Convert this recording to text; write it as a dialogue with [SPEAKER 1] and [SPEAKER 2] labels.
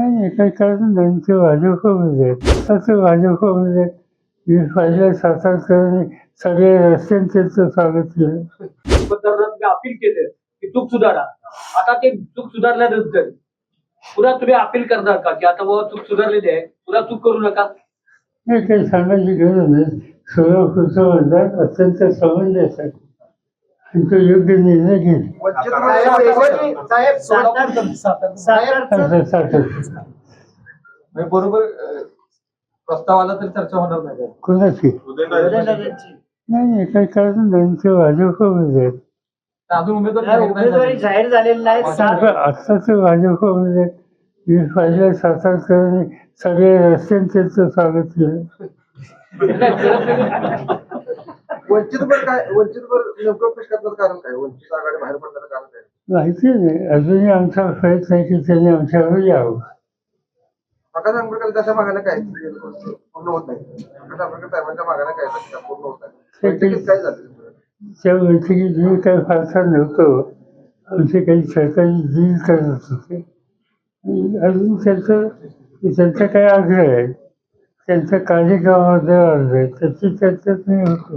[SPEAKER 1] नाही नाही. काही कारण त्यांचे भाजपमध्ये तसं भाजपमध्ये वीस पाहिजे सातारकरांनी सगळे रस्त्याने त्यांचं स्वागत केलं.
[SPEAKER 2] तुम्ही अपील केले की चूक सुधारा. आता ते चूक सुधारल्यानंतर पुन्हा तुम्ही अपील करणार का? की आता बाबा चूक सुधारलेली आहे पुन्हा चूक करू नका?
[SPEAKER 1] नाही काही सांगायची गरज नाही. सोलापूरचं मतदार अत्यंत आहे आणि तो योग्य निर्णय घेईल
[SPEAKER 3] म्हणजे बरोबर प्रस्ताव आला तरी चर्चा होणार नाही.
[SPEAKER 1] कोणाची. नाही नाही काही कारण त्यांचे भाजपमध्ये आहे
[SPEAKER 3] तर अजून उमेदवार
[SPEAKER 4] नाही,
[SPEAKER 3] जाहीर नाही
[SPEAKER 4] उमेदवारी
[SPEAKER 3] झाली.
[SPEAKER 4] जाहीर झालेली नाही. सात-
[SPEAKER 1] आत्ताच भाजपमध्ये वीस पाहिजे सगळे रस्त्याने त्यांचं स्वागत केलं.
[SPEAKER 3] काय नेमकं पेश करण्याचं कारण काय? वंचित आघाडी बाहेर पडण्याचं कारण काय?
[SPEAKER 1] माहिती नाही. अजूनही आमचा प्रयत्न आहे की त्यांनी आमच्यावर यावं.
[SPEAKER 3] प्रकाश आंबेडकर त्याच्या मागण्या काय? पूर्ण होत नाही. प्रकाश आंबेडकर साहेबांच्या मागण्या काय? पूर्ण होत नाही. बैठकीत काय झालं?
[SPEAKER 1] त्या बैठकीत मी काही फारसा नव्हतो आमचे काही सरकारी डील करत होते अजून त्यांचं त्यांचा काही आग्रह आहे? त्यांचा कार्यक्रमामध्ये अर्ज आहे त्याची चर्चाच नाही होतो.